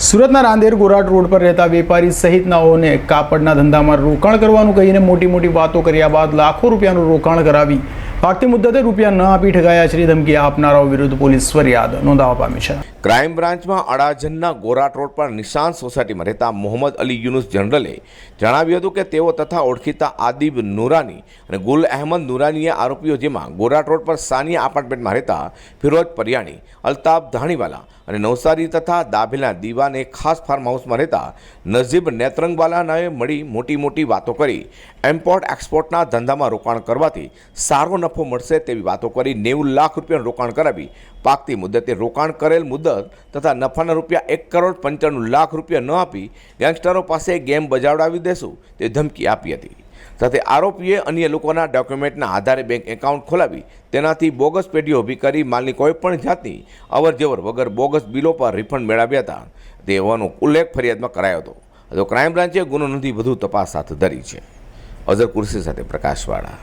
સુરતના રાંદેર ગોરાટ રોડ પર રહેતા વેપારી સહિતનાઓને કાપડના ધંધામાં રોકાણ કરવાનું કહીને મોટી મોટી વાતો કર્યા બાદ લાખો રૂપિયાનું રોકાણ કરાવી ભાગતી મુદ્દતે રૂપિયા ન આપી ઠગાયા છે ધમકી આપનારાઓ વિરુદ્ધ પોલીસ ફરિયાદ નોંધાવવા પામી છે. ક્રાઇમ બ્રાન્ચમાં અડાજનના ગોરાટ રોડ પર નિશાન સોસાયટીમાં રહેતા મોહમ્મદ અલી યુનુસ જનરલે જણાવ્યું હતું કે તેઓ તથા ઓળખીતા આદિબ નુરાની અને ગુલ અહેમદ નુરાનીએ આરોપીઓ જેમાં ગોરાટ રોડ પર સાનિયા એપાર્ટમેન્ટમાં રહેતા ફિરોજ પરિયાણી, અલ્તાફ ધાણીવાલા અને નવસારી તથા દાભેલા દીવાને ખાસ ફાર્મ હાઉસમાં રહેતા નજીબ નેત્રંગવાલાનાએ મળી મોટી મોટી વાતો કરી. એમ્પોર્ટ એક્સપોર્ટના ધંધામાં રોકાણ કરવાથી સારો નફો મળશે તેવી વાતો કરી નેવું લાખ રૂપિયાનું રોકાણ કરાવી. પાકતી મુદ્દતે રોકાણ કરેલ મુદ્દત તથા નફાના રૂપિયા એક કરોડ પંચાણું લાખ રૂપિયા ન આપી ગેંગસ્ટરો પાસે ગેમ બજાવડાવી દેશું તે ધમકી આપી હતી. સાથે આરોપીએ અન્ય લોકોના ડોક્યુમેન્ટના આધારે બેંક એકાઉન્ટ ખોલાવી. તેનાથી બોગસ પેઢીઓ ઊભી કરી માલની કોઈપણ જાતની અવરજવર વગર બોગસ બિલો પર રિફંડ મેળવ્યા હતા. તે હોવાનો ઉલ્લેખ ફરિયાદમાં કરાયો હતો. તો ક્રાઇમ બ્રાન્ચે ગુનો નોંધી વધુ તપાસ હાથ ધરી છે. અઝર કુર્સી સાથે પ્રકાશવાળા.